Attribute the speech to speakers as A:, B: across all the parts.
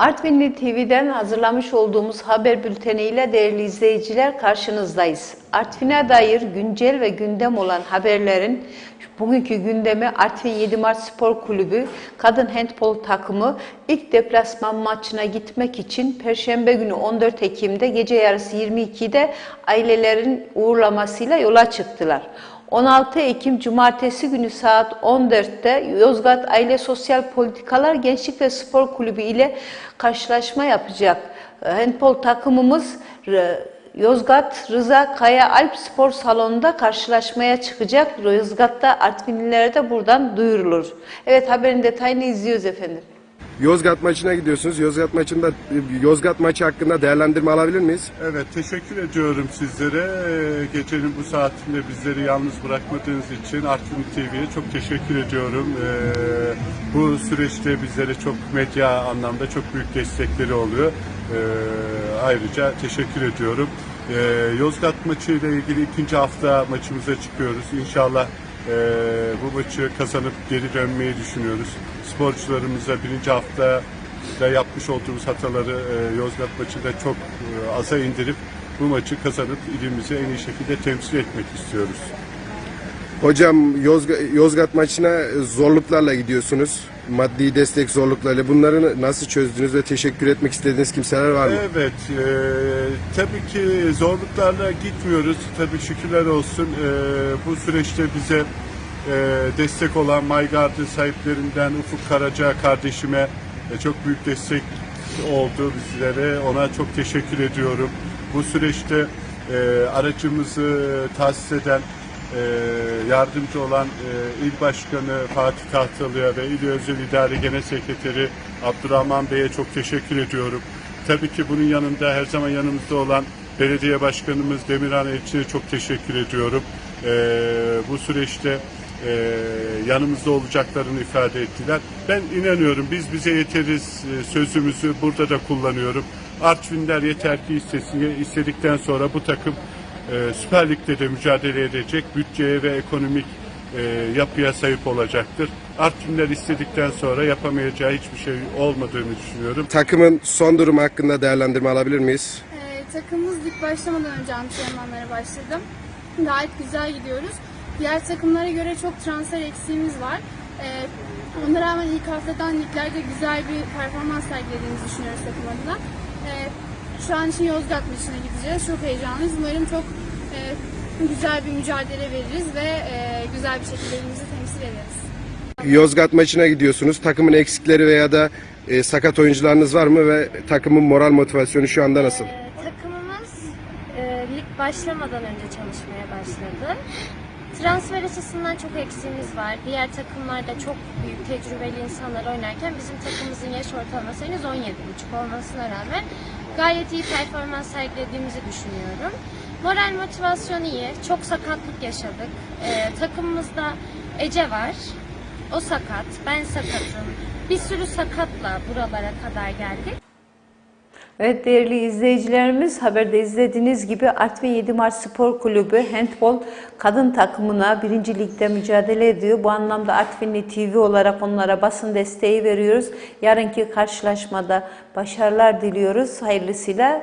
A: Artvinli TV'den hazırlamış olduğumuz haber bülteniyle değerli izleyiciler karşınızdayız. Artvin'e dair güncel ve gündem olan haberlerin bugünkü gündemi Artvin 7 Mart Spor Kulübü kadın handbol takımı ilk deplasman maçına gitmek için Perşembe günü 14 Ekim'de gece yarısı 22'de ailelerin uğurlamasıyla yola çıktılar. 16 Ekim Cumartesi günü saat 14'te Yozgat Aile Sosyal Politikalar Gençlik ve Spor Kulübü ile karşılaşma yapacak. Handbol takımımız Yozgat Rıza Kaya Alp Spor Salonu'nda karşılaşmaya çıkacak. Yozgat'ta Artvinlilere de buradan duyurulur. Evet haberin detayını izliyoruz efendim.
B: Yozgat maçına gidiyorsunuz. Yozgat maçında Yozgat maçı hakkında değerlendirme alabilir miyiz?
C: Evet, teşekkür ediyorum sizlere. Ee, Gecenin bu saatinde bizleri yalnız bırakmadığınız için Artvin TV'ye çok teşekkür ediyorum. Ee, Bu süreçte bizlere çok medya anlamda çok büyük destekleri oluyor. Ee, Ayrıca teşekkür ediyorum. Yozgat maçı ile ilgili ikinci hafta maçımıza çıkıyoruz. İnşallah e, bu maçı kazanıp geri dönmeyi düşünüyoruz. Sporcularımıza birinci hafta da yapmış olduğumuz hataları e, Yozgat maçında çok e, aza indirip bu maçı kazanıp ilimizi en iyi şekilde temsil etmek istiyoruz.
B: Hocam Yozgat, Yozgat maçına zorluklarla gidiyorsunuz. Maddi destek zorluklarıyla. Bunları nasıl çözdünüz ve teşekkür etmek istediğiniz kimseler var mı?
C: Evet, e, tabii ki zorluklarla gitmiyoruz. Tabii şükürler olsun e, bu süreçte bize e, destek olan MyGarden sahiplerinden Ufuk Karaca kardeşime e, çok büyük destek oldu bizlere. Ona çok teşekkür ediyorum. Bu süreçte e, aracımızı tahsis eden e, yardımcı olan e, il başkanı Fatih Tahtalı'ya ve il özel idare genel sekreteri Abdurrahman Bey'e çok teşekkür ediyorum. Tabii ki bunun yanında her zaman yanımızda olan belediye başkanımız Demirhan Elçi'ne çok teşekkür ediyorum. E, bu süreçte e, yanımızda olacaklarını ifade ettiler. Ben inanıyorum biz bize yeteriz e, sözümüzü burada da kullanıyorum. Artvinler yeter ki istesin, istedikten sonra bu takım e, Süper Lig'de de mücadele edecek, bütçeye ve ekonomik e, yapıya sahip olacaktır. Artvinler istedikten sonra yapamayacağı hiçbir şey olmadığını düşünüyorum.
B: Takımın son durumu hakkında değerlendirme alabilir miyiz?
D: Ee, takımımız lig başlamadan önce antrenmanlara başladım. Gayet güzel gidiyoruz. Diğer takımlara göre çok transfer eksiğimiz var. Ee, ona rağmen ilk haftadan liglerde güzel bir performans sergilediğimizi düşünüyoruz takım adına. Ee, şu an için Yozgat maçına gideceğiz. Çok heyecanlıyız. Umarım çok e, güzel bir mücadele veririz ve e, güzel bir şekilde elimizi temsil ederiz.
B: Yozgat maçına gidiyorsunuz. Takımın eksikleri veya da e, sakat oyuncularınız var mı ve takımın moral motivasyonu şu anda nasıl?
E: Ee, Takımımız e, lig başlamadan önce çalışmaya başladı. Transfer açısından çok eksiğimiz var. Diğer takımlarda çok büyük tecrübeli insanlar oynarken bizim takımımızın yaş ortalaması henüz 17,5 olmasına rağmen gayet iyi performans sergilediğimizi düşünüyorum. Moral motivasyon iyi. Çok sakatlık yaşadık. Ee, takımımızda Ece var. O sakat. Ben sakatım. Bir sürü sakatla buralara kadar geldik.
A: Evet değerli izleyicilerimiz haberde izlediğiniz gibi Artvin 7 Mart Spor Kulübü handbol kadın takımına 1. ligde mücadele ediyor. Bu anlamda Artvinli TV olarak onlara basın desteği veriyoruz. Yarınki karşılaşmada başarılar diliyoruz. Hayırlısıyla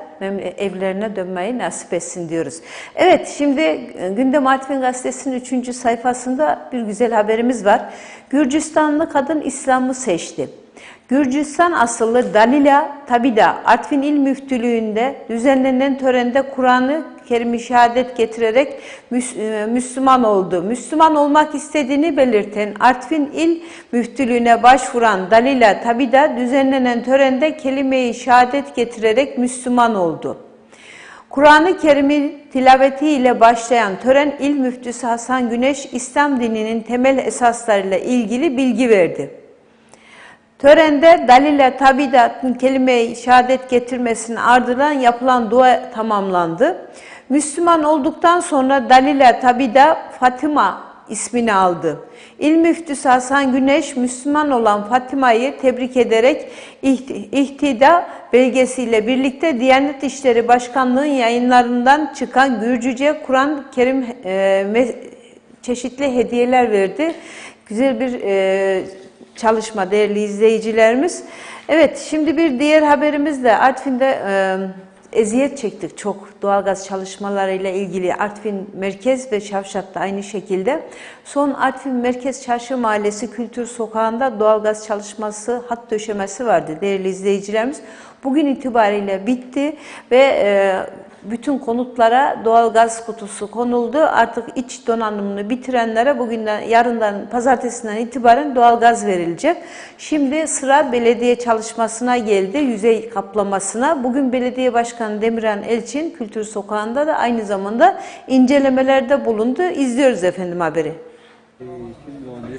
A: evlerine dönmeyi nasip etsin diyoruz. Evet şimdi e, Gündem Artvin Gazetesi'nin 3. sayfasında bir güzel haberimiz var. Gürcistanlı kadın İslam'ı seçti. Gürcistan asıllı Dalila Tabida Artvin İl Müftülüğü'nde düzenlenen törende Kur'an-ı Kerim'i şehadet getirerek e, Müslüman oldu. Müslüman olmak istediğini belirten Artvin İl Müftülüğü'ne başvuran Dalila Tabida düzenlenen törende kelime-i şehadet getirerek Müslüman oldu. Kur'an-ı Kerim'in tilaveti ile başlayan tören İl Müftüsü Hasan Güneş İslam dininin temel esaslarıyla ilgili bilgi verdi. Törende Dalile Tabidat'ın kelime-i şehadet getirmesinin ardından yapılan dua tamamlandı. Müslüman olduktan sonra Dalile Tabida Fatıma ismini aldı. İl müftüsü Hasan Güneş Müslüman olan Fatıma'yı tebrik ederek iht- ihtida belgesiyle birlikte Diyanet İşleri Başkanlığı'nın yayınlarından çıkan Gürcüce Kur'an-ı Kerim e, çeşitli hediyeler verdi. Güzel bir e, çalışma değerli izleyicilerimiz. Evet şimdi bir diğer haberimiz de Artvin'de e, eziyet çektik çok doğalgaz çalışmalarıyla ilgili Artvin Merkez ve Şavşat'ta aynı şekilde. Son Artvin Merkez Çarşı Mahallesi Kültür Sokağı'nda doğalgaz çalışması hat döşemesi vardı değerli izleyicilerimiz. Bugün itibariyle bitti ve e, bütün konutlara doğalgaz kutusu konuldu. Artık iç donanımını bitirenlere bugünden, yarından, pazartesinden itibaren doğalgaz verilecek. Şimdi sıra belediye çalışmasına geldi, yüzey kaplamasına. Bugün belediye başkanı Demirhan Elçin Kültür Sokağı'nda da aynı zamanda incelemelerde bulundu. İzliyoruz efendim haberi.
F: Şimdi o ne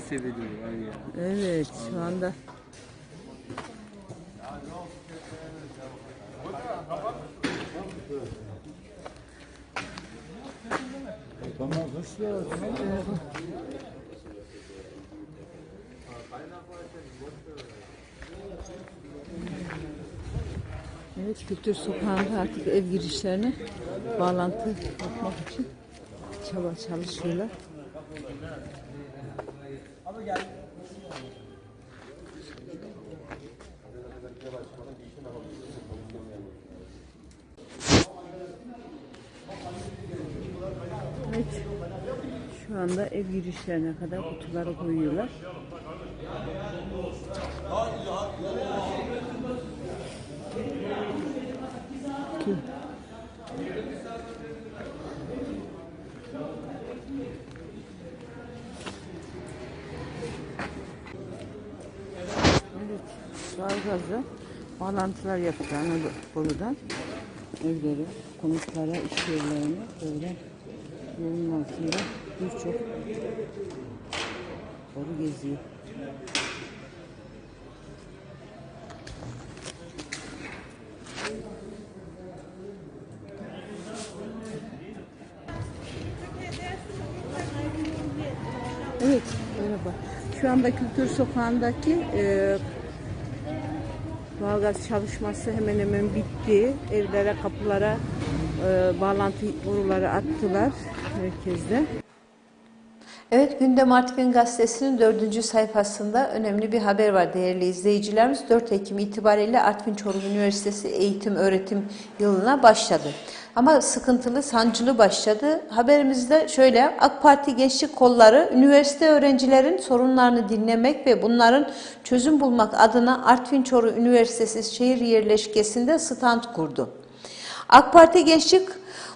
F: seviliyor var ya.
A: Evet, Kültür Sokağı'nda artık ev girişlerine bağlantı yapmak için çaba çalışıyorlar. Evet. Şu anda ev girişlerine kadar kutuları koyuyorlar. Ki- Evet, doğalgazla bağlantılar yapıyor Anadolu'dan evlere, konutlara, iş yerlerine böyle yolun altında birçok boru geziyor. Evet, merhaba. Şu anda Kültür Sokağı'ndaki e, doğalgaz çalışması hemen hemen bitti. Evlere, kapılara e, bağlantı boruları attılar merkezde. Evet, Gündem Artvin Gazetesi'nin dördüncü sayfasında önemli bir haber var değerli izleyicilerimiz. 4 Ekim itibariyle Artvin Çorum Üniversitesi eğitim öğretim yılına başladı. Ama sıkıntılı, sancılı başladı. Haberimizde şöyle, AK Parti Gençlik Kolları üniversite öğrencilerin sorunlarını dinlemek ve bunların çözüm bulmak adına Artvin Çorum Üniversitesi şehir yerleşkesinde stand kurdu. AK Parti Gençlik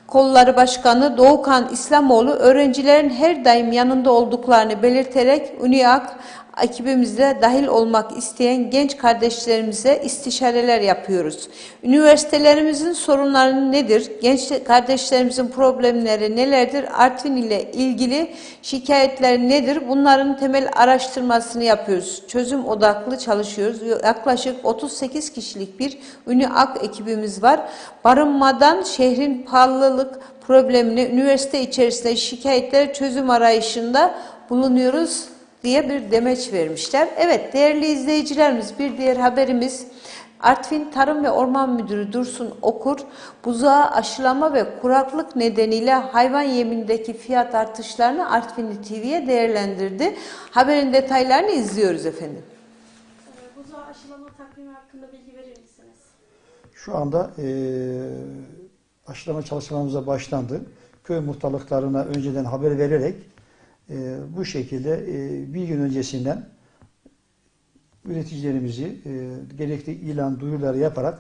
A: Kolları Başkanı Doğukan İslamoğlu öğrencilerin her daim yanında olduklarını belirterek UNİAK ekibimizde dahil olmak isteyen genç kardeşlerimize istişareler yapıyoruz. Üniversitelerimizin sorunları nedir? Genç kardeşlerimizin problemleri nelerdir? Artvin ile ilgili şikayetler nedir? Bunların temel araştırmasını yapıyoruz. Çözüm odaklı çalışıyoruz. Yaklaşık 38 kişilik bir UNİAK ekibimiz var. Barınmadan şehrin pahalılık problemini üniversite içerisinde şikayetler çözüm arayışında bulunuyoruz diye bir demeç vermişler. Evet değerli izleyicilerimiz bir diğer haberimiz Artvin Tarım ve Orman Müdürü Dursun Okur, buzağı aşılama ve kuraklık nedeniyle hayvan yemindeki fiyat artışlarını Artvinli TV'ye değerlendirdi. Haberin detaylarını izliyoruz efendim.
G: Ee, Buzağı aşılama takvimi hakkında bilgi verir misiniz?
H: Şu anda eee aşılama çalışmalarımıza başlandı. Köy muhtarlıklarına önceden haber vererek eee, bu şekilde eee, bir gün öncesinden üreticilerimizi eee, gerekli ilan duyuruları yaparak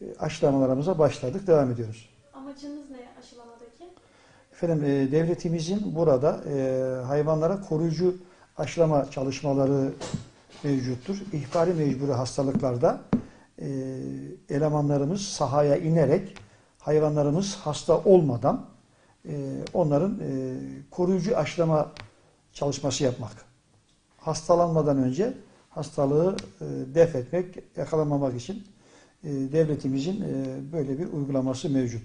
H: eee, aşılamalarımıza başladık, devam ediyoruz.
G: Amacınız ne aşılamadaki?
H: Efendim eee, devletimizin burada eee, hayvanlara koruyucu aşılama çalışmaları mevcuttur. İhbari mecburi hastalıklarda eee, elemanlarımız sahaya inerek hayvanlarımız hasta olmadan eee, onların eee, koruyucu aşılama çalışması yapmak. Hastalanmadan önce hastalığı eee, def etmek, yakalanmamak için eee, devletimizin eee, böyle bir uygulaması mevcut.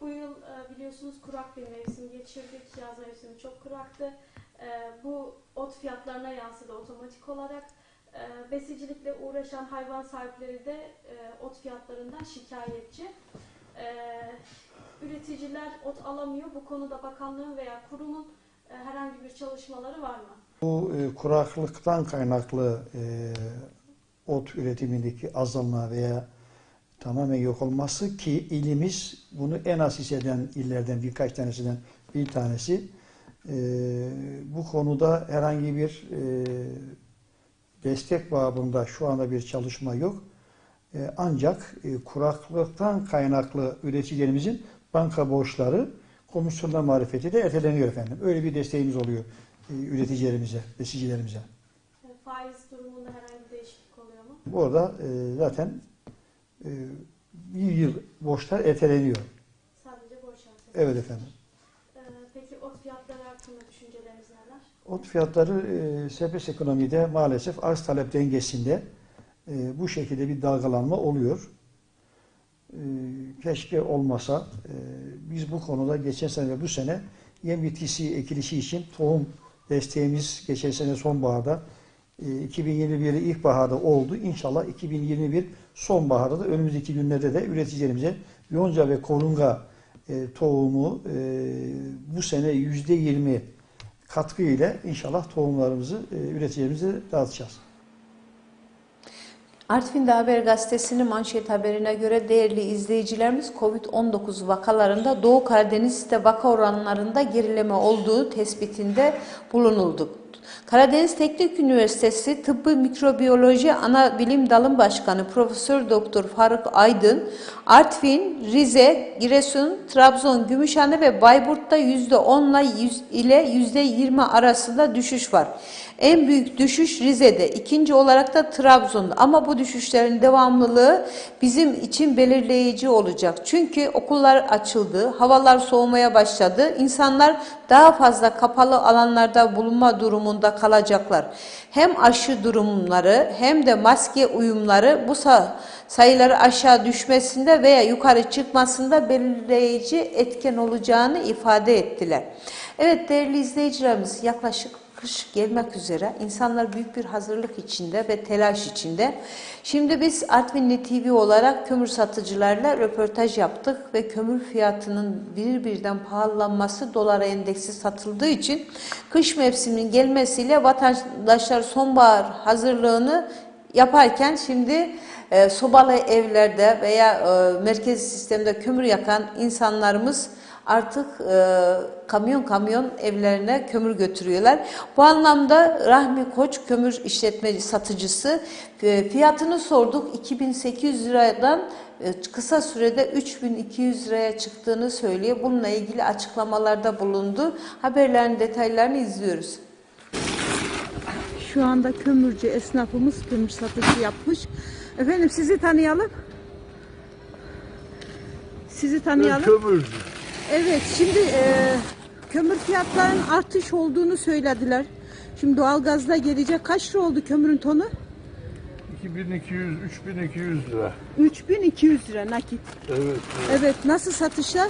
G: Bu yıl e, biliyorsunuz kurak bir mevsim geçirdik. Yaz mevsimi çok kuraktı. E, Bu ot fiyatlarına yansıdı otomatik olarak. E, Besicilikle uğraşan hayvan sahipleri de e, ot fiyatlarından şikayetçi. E, Üreticiler ot alamıyor. Bu konuda bakanlığın veya kurumun e, herhangi bir çalışmaları var mı?
H: Bu e, kuraklıktan kaynaklı e, ot üretimindeki azalma veya tamamen yok olması ki ilimiz bunu en az hisseden illerden birkaç tanesinden bir tanesi. E, bu konuda herhangi bir e, destek babında şu anda bir çalışma yok. E, ancak e, kuraklıktan kaynaklı üreticilerimizin banka borçları komisyonlar marifetiyle erteleniyor efendim. Öyle bir desteğimiz oluyor e, üreticilerimize, besicilerimize.
G: E, faiz durumunda herhangi bir değişiklik oluyor mu?
H: Bu arada e, zaten e, bir yıl borçlar erteleniyor.
G: Sadece borç artışı.
H: Evet efendim.
G: E, peki ot fiyatları hakkında düşünceleriniz neler?
H: Ot fiyatları e, serbest ekonomide maalesef arz talep dengesinde e, bu şekilde bir dalgalanma oluyor. E, keşke olmasa. E, biz bu konuda geçen sene ve bu sene yem bitkisi ekilişi için tohum desteğimiz geçen sene sonbaharda e, 2021 ilkbaharda oldu. İnşallah 2021 sonbaharda da önümüzdeki günlerde de üreticilerimize yonca ve korunga e, tohumu e, bu sene yüzde yirmi katkı ile inşallah tohumlarımızı e, üreticilerimize dağıtacağız.
A: Artvin'de Haber Gazetesi'nin manşet haberine göre değerli izleyicilerimiz COVID-19 vakalarında Doğu Karadeniz'de vaka oranlarında gerileme olduğu tespitinde bulunuldu. Karadeniz Teknik Üniversitesi Tıbbi Mikrobiyoloji Ana Bilim Dalı Başkanı Profesör Doktor Faruk Aydın, Artvin, Rize, Giresun, Trabzon, Gümüşhane ve Bayburt'ta %10 ile %20 arasında düşüş var. En büyük düşüş Rize'de, ikinci olarak da Trabzon'da. Ama bu düşüşlerin devamlılığı bizim için belirleyici olacak. Çünkü okullar açıldı, havalar soğumaya başladı. İnsanlar daha fazla kapalı alanlarda bulunma durumunda kalacaklar. Hem aşı durumları hem de maske uyumları bu sa- sayıları aşağı düşmesinde veya yukarı çıkmasında belirleyici etken olacağını ifade ettiler. Evet değerli izleyicilerimiz yaklaşık kış gelmek üzere. İnsanlar büyük bir hazırlık içinde ve telaş içinde. Şimdi biz Artvinli TV olarak kömür satıcılarla röportaj yaptık ve kömür fiyatının bir birden pahalanması dolara endeksi satıldığı için kış mevsiminin gelmesiyle vatandaşlar sonbahar hazırlığını yaparken şimdi e, sobalı evlerde veya e, merkezi sistemde kömür yakan insanlarımız artık e, kamyon kamyon evlerine kömür götürüyorlar. Bu anlamda Rahmi Koç kömür işletme satıcısı e, fiyatını sorduk 2800 liradan e, kısa sürede 3200 liraya çıktığını söylüyor. Bununla ilgili açıklamalarda bulundu. Haberlerin detaylarını izliyoruz.
I: Şu anda kömürcü esnafımız kömür satışı yapmış. Efendim sizi tanıyalım. Sizi tanıyalım.
C: Kömürcü.
I: Evet şimdi e, kömür fiyatlarının artış olduğunu söylediler. Şimdi doğalgazda gelecek kaç lira oldu kömürün tonu?
C: 2200, 3200 lira.
I: 3200 lira nakit.
C: Evet.
I: Evet nasıl satışlar?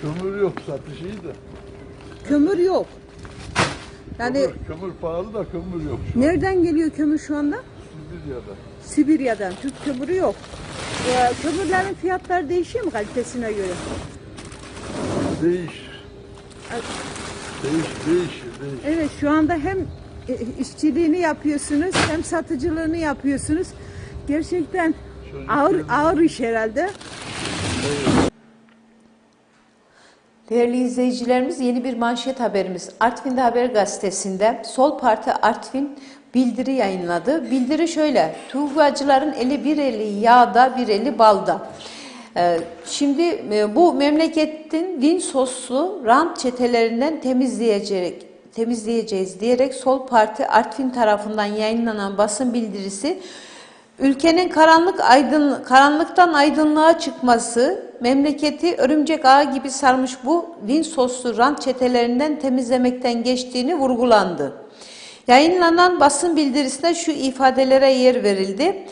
C: Kömür yok satış iyi de.
I: Kömür yok. Yani
C: Kömür, kömür pahalı da kömür yok şu
I: nereden geliyor kömür şu anda?
C: Sibirya'da.
I: Sibirya'dan. Türk kömürü yok. E, kömürlerin fiyatları değişiyor mu kalitesine göre?
C: Değişir. Değiş, değişir, değişir.
I: Evet şu anda hem e, işçiliğini yapıyorsunuz hem satıcılığını yapıyorsunuz. Gerçekten ağır ağır iş herhalde.
A: Değerli izleyicilerimiz yeni bir manşet haberimiz. Artvin'de Haber Gazetesi'nde Sol Parti Artvin bildiri yayınladı. Bildiri şöyle, Tuğbacıların eli bir eli yağda bir eli balda. Ee, Şimdi e, bu memleketin din soslu rant çetelerinden temizleyecek temizleyeceğiz diyerek Sol Parti Artvin tarafından yayınlanan basın bildirisi Ülkenin karanlık aydın karanlıktan aydınlığa çıkması, memleketi örümcek ağı gibi sarmış bu din soslu rant çetelerinden temizlemekten geçtiğini vurgulandı. Yayınlanan basın bildirisinde şu ifadelere yer verildi.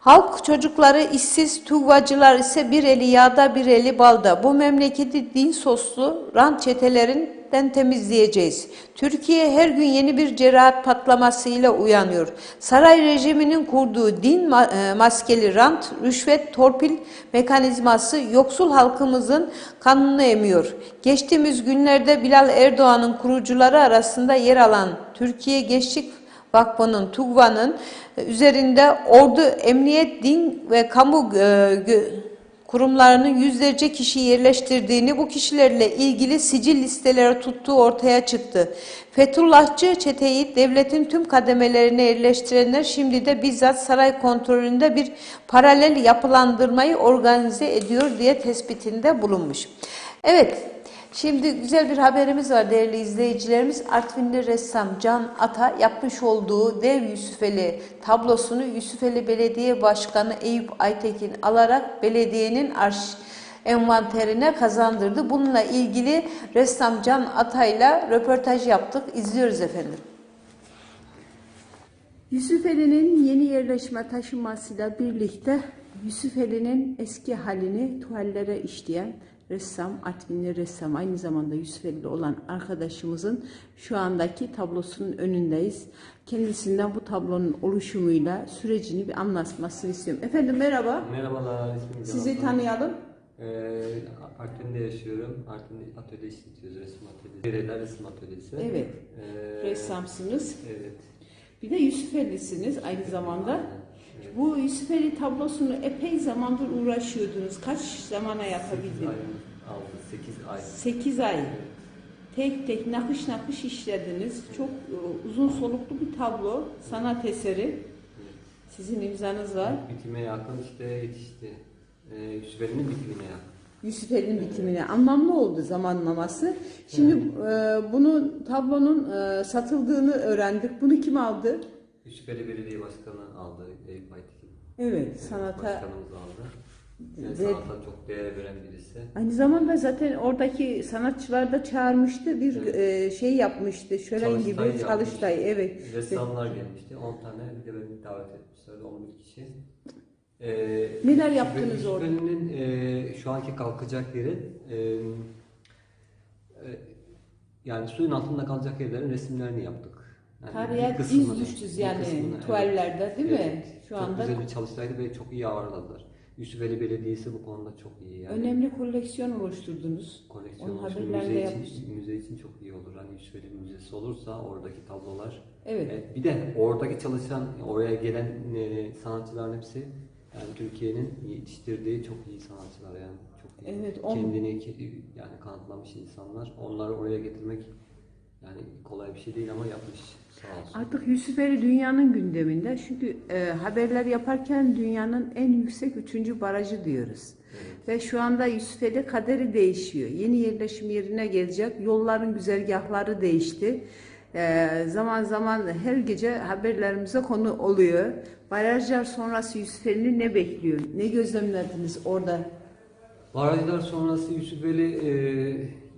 A: Halk çocukları işsiz, tuvacılar ise bir eli yağda bir eli balda. Bu memleketi din soslu rant çetelerin kökten temizleyeceğiz. Türkiye her gün yeni bir cerahat patlamasıyla uyanıyor. Saray rejiminin kurduğu din e, maskeli rant, rüşvet, torpil mekanizması yoksul halkımızın kanını emiyor. Geçtiğimiz günlerde Bilal Erdoğan'ın kurucuları arasında yer alan Türkiye Gençlik Vakfı'nın, TUGVA'nın üzerinde ordu, emniyet, din ve kamu e, kurumlarının yüzlerce kişi yerleştirdiğini, bu kişilerle ilgili sicil listeleri tuttuğu ortaya çıktı. Fethullahçı çeteyi devletin tüm kademelerine yerleştirenler şimdi de bizzat saray kontrolünde bir paralel yapılandırmayı organize ediyor diye tespitinde bulunmuş. Evet, Şimdi güzel bir haberimiz var değerli izleyicilerimiz. Artvinli ressam Can Ata yapmış olduğu Dev Yusufeli tablosunu Yusufeli Belediye Başkanı Eyüp Aytekin alarak belediyenin arş envanterine kazandırdı. Bununla ilgili ressam Can Ata'yla röportaj yaptık. İzliyoruz efendim.
I: Yusufeli'nin yeni yerleşme taşınmasıyla birlikte Yusufeli'nin eski halini tuvallere işleyen ressam, Artvinli ressam, aynı zamanda Yusufeli'li olan arkadaşımızın şu andaki tablosunun önündeyiz. Kendisinden bu tablonun oluşumuyla sürecini bir anlatmasını istiyorum. Efendim merhaba,
F: Merhabalar, ismim
I: sizi
F: Atan.
I: tanıyalım.
F: Ee, Artvin'de yaşıyorum. Artvin'de atölye işletiyoruz, resim atölyesi. Bireler resim atölyesi.
I: Evet,
F: Ee,
I: ressamsınız.
F: Evet.
I: Bir de Yusufeli'siniz aynı zamanda.
F: Evet.
I: Bu Yusufeli tablosunu epey zamandır uğraşıyordunuz. Kaç zamana yapabildiniz?
F: ay aldı, 8 ay.
I: 8 ay. Tek tek nakış nakış işlediniz. Çok e, uzun soluklu bir tablo, sanat eseri. Sizin imzanız var.
F: Bitime yakın işte yetişti. Ee, Yusufeli'nin bitimine yakın.
I: Yusufeli'nin bitimine. Anlamlı oldu zamanlaması. Şimdi e, bunun tablonun e, satıldığını öğrendik. Bunu kim aldı?
F: Yusufeli Belediye Başkanı aldı, Eyüp Aytekin.
I: Evet, sanata
F: Başkanımız aldı. Yani
I: Ve-
F: sanata çok değer veren birisi.
I: Aynı zamanda zaten oradaki sanatçılar da çağırmıştı. Bir e, şey yapmıştı. Şölen
F: Çalıştay
I: gibi
F: yapmış.
I: çalıştay. Evet.
F: Ressamlar gelmişti. 10 tane bir de beni davet etmişlerdi 11 kişi. Ee,
I: Neler yaptınız orada?
F: Yusufeli'nin e, şu anki kalkacak yeri e, e, yani suyun altında kalacak yerlerin resimlerini yaptık. Yani
I: Tarihe
F: bir kısmını-
I: iz düştüz yani tuvallerde değil mi?
F: Evet.
I: Şu
F: çok
I: anda
F: güzel bir çalıştaydı ve çok iyi ağırladılar. Yusufeli Belediyesi bu konuda çok iyi. Yani
I: önemli koleksiyon oluşturdunuz.
F: koleksiyon
I: Onun
F: olsun,
I: haberlerini
F: müze için, müze için çok iyi olur. Hani Yusufeli Müzesi olursa oradaki tablolar
I: Evet.
F: Evet, bir de oradaki çalışan, oraya gelen e, sanatçıların hepsi yani Türkiye'nin yetiştirdiği çok iyi sanatçılar yani çok iyi.
I: Evet, on-
F: Kendini ke- yani kanıtlamış insanlar. Onları oraya getirmek yani kolay bir şey değil ama yapmış sağ olsun.
I: Artık Yusufeli dünyanın gündeminde. Çünkü e, haberler yaparken dünyanın en yüksek üçüncü barajı diyoruz.
F: Evet.
I: Ve şu anda Yusufeli kaderi değişiyor. Yeni yerleşim yerine gelecek. Yolların güzergahları değişti. E, zaman zaman her gece haberlerimize konu oluyor. Barajlar sonrası Yusufeli'ni ne bekliyor? Ne gözlemlediniz orada?
F: Barajlar sonrası Yusufeli e,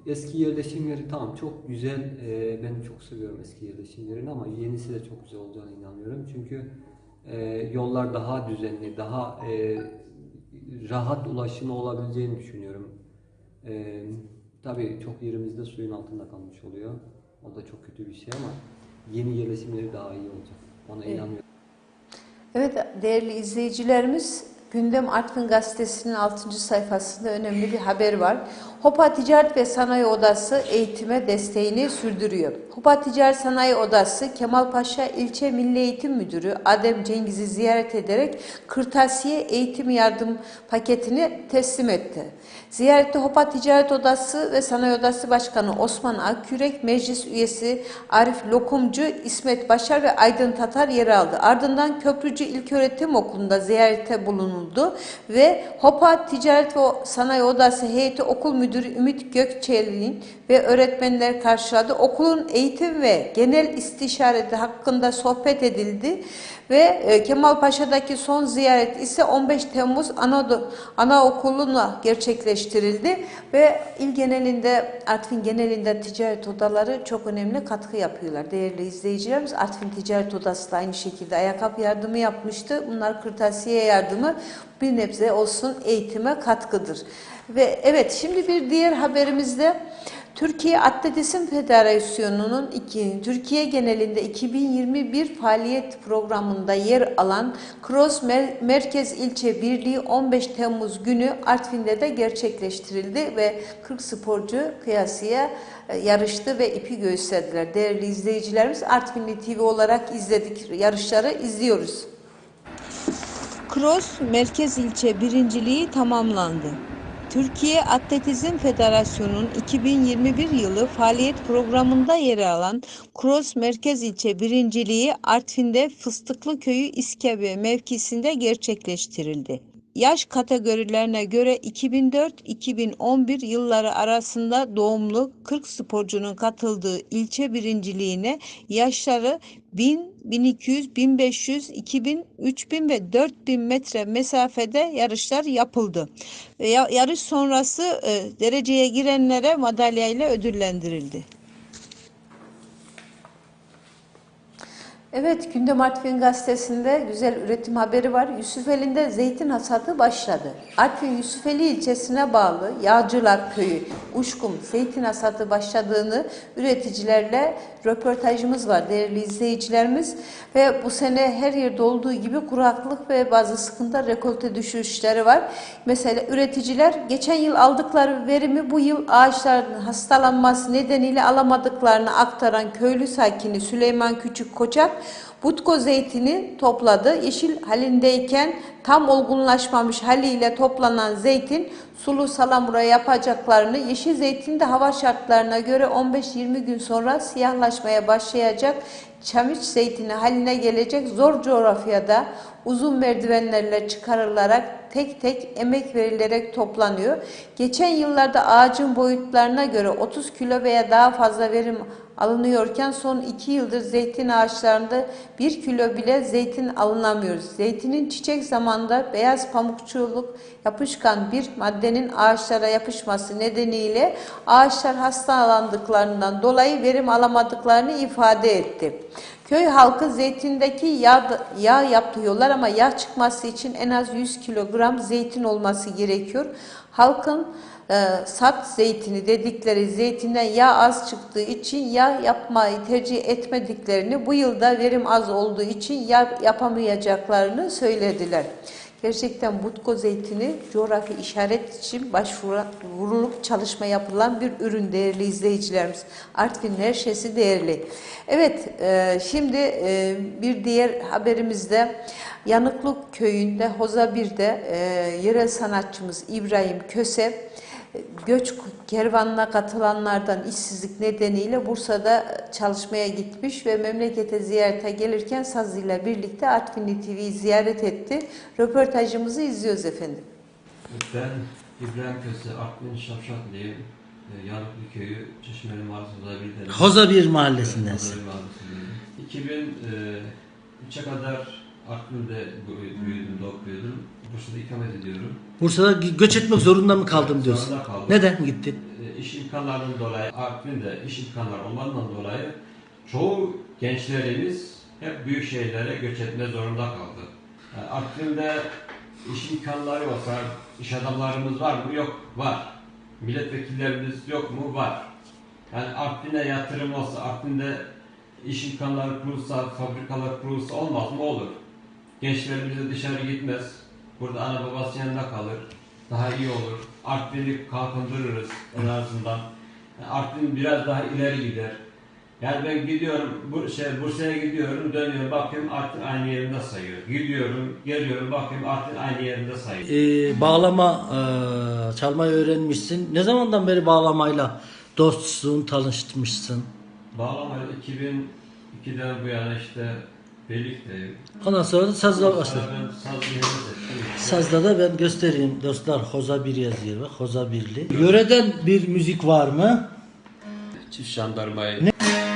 F: eski yerleşim yeri tamam çok güzel. E, ben çok seviyorum eski yerleşim yerini ama yenisi de çok güzel olacağına inanıyorum. Çünkü e, yollar daha düzenli, daha e, rahat ulaşımı olabileceğini düşünüyorum. E, tabii çok yerimizde suyun altında kalmış oluyor. O da çok kötü bir şey ama yeni yerleşim yeri daha iyi olacak. Ona
I: Evet.
F: inanıyorum.
A: Evet değerli izleyicilerimiz Gündem Artvin Gazetesi'nin 6. sayfasında önemli bir haber var. Hopa Ticaret ve Sanayi Odası eğitime desteğini sürdürüyor. Hopa Ticaret Sanayi Odası Kemalpaşa İlçe Milli Eğitim Müdürü Adem Cengiz'i ziyaret ederek kırtasiye eğitim yardım paketini teslim etti. Ziyarette Hopa Ticaret Odası ve Sanayi Odası Başkanı Osman Akkürek, Meclis Üyesi Arif Lokumcu, İsmet Başar ve Aydın Tatar yer aldı. Ardından Köprücü İlköğretim Okulu'nda ziyarete bulunuldu ve Hopa Ticaret ve Sanayi Odası Heyeti Okul Müdürü Ümit Gökçe'nin ve öğretmenler karşıladı. Okulun eğitim ve genel istişareti hakkında sohbet edildi ve e, Kemalpaşa'daki son ziyaret ise 15 Temmuz Anadolu Anaokulu'na gerçekleştirildi ve il genelinde Artvin genelinde ticaret odaları çok önemli katkı yapıyorlar. Değerli izleyicilerimiz Artvin Ticaret Odası da aynı şekilde ayakkabı yardımı yapmıştı. Bunlar kırtasiye yardımı bir nebze olsun eğitime katkıdır. Ve evet şimdi bir diğer haberimizde Türkiye Atletizm Federasyonu'nun Türkiye genelinde 2021 faaliyet programında yer alan Cross Mer- Merkez İlçe Birliği 15 Temmuz günü Artvin'de de gerçekleştirildi ve 40 sporcu kıyasıya e, yarıştı ve ipi gösterdiler. Değerli izleyicilerimiz Artvinli TV olarak izledik yarışları izliyoruz. Cross Merkez İlçe birinciliği tamamlandı. Türkiye Atletizm Federasyonu'nun 2021 yılı faaliyet programında yer alan Cross Merkez İlçe birinciliği Artvin'de Fıstıklı Köyü İskebe mevkisinde gerçekleştirildi. Yaş kategorilerine göre 2004-2011 yılları arasında doğumlu 40 sporcunun katıldığı ilçe birinciliğine yaşları 1000, 1200, 1500, 2000, 3000 ve 4000 metre mesafede yarışlar yapıldı. Yarış sonrası e, dereceye girenlere madalya ile ödüllendirildi. Evet, Gündem Artvin Gazetesi'nde güzel üretim haberi var. Yusufeli'nde zeytin hasadı başladı. Artvin Yusufeli ilçesine bağlı Yağcılar Köyü, Uşkum zeytin hasadı başladığını üreticilerle röportajımız var değerli izleyicilerimiz. Ve bu sene her yerde olduğu gibi kuraklık ve bazı sıkıntı rekolte düşüşleri var. Mesela üreticiler geçen yıl aldıkları verimi bu yıl ağaçların hastalanması nedeniyle alamadıklarını aktaran köylü sakini Süleyman Küçük Koçak Butko zeytini topladı. Yeşil halindeyken tam olgunlaşmamış haliyle toplanan zeytin sulu salamura yapacaklarını, yeşil zeytin de hava şartlarına göre 15-20 gün sonra siyahlaşmaya başlayacak çamiç zeytini haline gelecek zor coğrafyada uzun merdivenlerle çıkarılarak tek tek emek verilerek toplanıyor. Geçen yıllarda ağacın boyutlarına göre 30 kilo veya daha fazla verim alınıyorken son 2 yıldır zeytin ağaçlarında 1 kilo bile zeytin alınamıyor. Zeytinin çiçek zamanında beyaz pamukçuluk yapışkan bir maddenin ağaçlara yapışması nedeniyle ağaçlar hastalandıklarından dolayı verim alamadıklarını ifade etti. Köy halkı zeytindeki yağ, yağ yapıyorlar ama yağ çıkması için en az 100 kilogram zeytin olması gerekiyor. Halkın e, sat zeytini dedikleri zeytinden yağ az çıktığı için yağ yapmayı tercih etmediklerini, bu yılda verim az olduğu için yağ yapamayacaklarını söylediler. Gerçekten Butko zeytini coğrafi işaret için başvurulup çalışma yapılan bir ürün değerli izleyicilerimiz. Artvin her şeysi değerli. Evet e, şimdi e, bir diğer haberimizde Yanıklık köyünde Hoza 1'de e, yerel sanatçımız İbrahim Köse göç kervanına katılanlardan işsizlik nedeniyle Bursa'da çalışmaya gitmiş ve memlekete ziyarete gelirken Saz ile birlikte Artvinli TV'yi ziyaret etti. Röportajımızı izliyoruz efendim.
J: Ben İbrahim Köse, Artvin Şapşatlıyım. E, Yanıklı Köyü, Çeşmeli Mahallesi'nde bir
K: Hoza bir mahallesindensin.
J: Hoza bir mahallesindeyim. 2003'e kadar Artvin'de büyü- büyüdüm, doğup büyüdüm. Bursa'da ikamet ediyorum.
K: Bursa'da göç etmek zorunda mı kaldım diyorsun?
J: Zorunda kaldım.
K: Neden gittin?
J: E, İş imkanlarından dolayı, Artvin'de iş imkanları olmadığından dolayı çoğu gençlerimiz hep büyük şehirlere göç etme zorunda kaldı. Yani Artvin'de iş imkanları olsa, iş adamlarımız var mı? Yok, var. Milletvekillerimiz yok mu? Var. Yani Artvin'e yatırım olsa, Artvin'de iş imkanları kurulsa, fabrikalar kurulsa olmaz mı? Olur. Gençlerimiz de dışarı gitmez. Burada ana babası yanında kalır. Daha iyi olur. Artvin'i kalkındırırız en azından. Yani Artvin biraz daha ileri gider. Yani ben gidiyorum, bu şey, Bursa'ya gidiyorum, dönüyorum, bakıyorum Artvin aynı yerinde sayıyor. Gidiyorum, geliyorum, bakıyorum Artvin aynı yerinde sayıyor.
K: Ee, bağlama e, çalmayı öğrenmişsin. Ne zamandan beri bağlamayla dostsun, tanışmışsın?
J: Bağlamayla 2002'den bu yana işte
K: Ondan sonra da sazla
J: seçtim.
K: Sazda da ben göstereyim dostlar. Hoza bir yazıyor bak. Hoza birli. Yöreden bir müzik var mı?
J: Çift jandarmayı.
L: haydi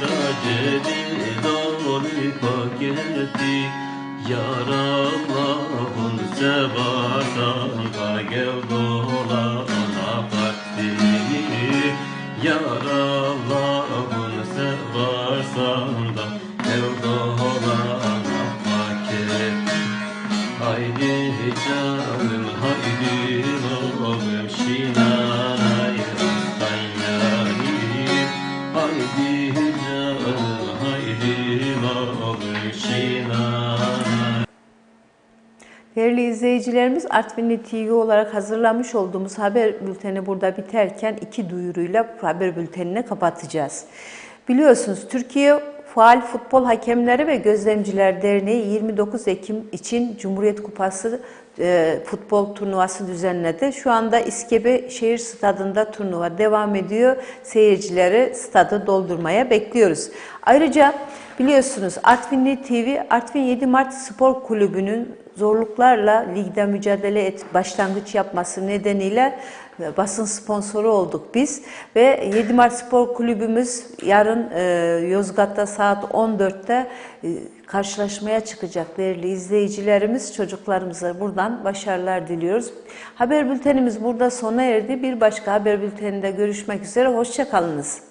L: çaketi da cebi dolu paketi Yar Allah'ın gel dolana vakti
A: izleyicilerimiz Artvinli TV olarak hazırlamış olduğumuz haber bülteni burada biterken iki duyuruyla haber bültenini kapatacağız. Biliyorsunuz Türkiye Faal Futbol Hakemleri ve Gözlemciler Derneği 29 Ekim için Cumhuriyet Kupası e, futbol turnuvası düzenledi. Şu anda İskebe Şehir Stadı'nda turnuva devam ediyor. Seyircileri stadı doldurmaya bekliyoruz. Ayrıca biliyorsunuz Artvinli TV, Artvin 7 Mart Spor Kulübü'nün zorluklarla ligde mücadele et, başlangıç yapması nedeniyle e, basın sponsoru olduk biz ve 7 Mart Spor Kulübümüz yarın e, Yozgat'ta saat 14'te e, karşılaşmaya çıkacak değerli izleyicilerimiz. Çocuklarımıza buradan başarılar diliyoruz. Haber bültenimiz burada sona erdi. Bir başka haber bülteninde görüşmek üzere. Hoşçakalınız.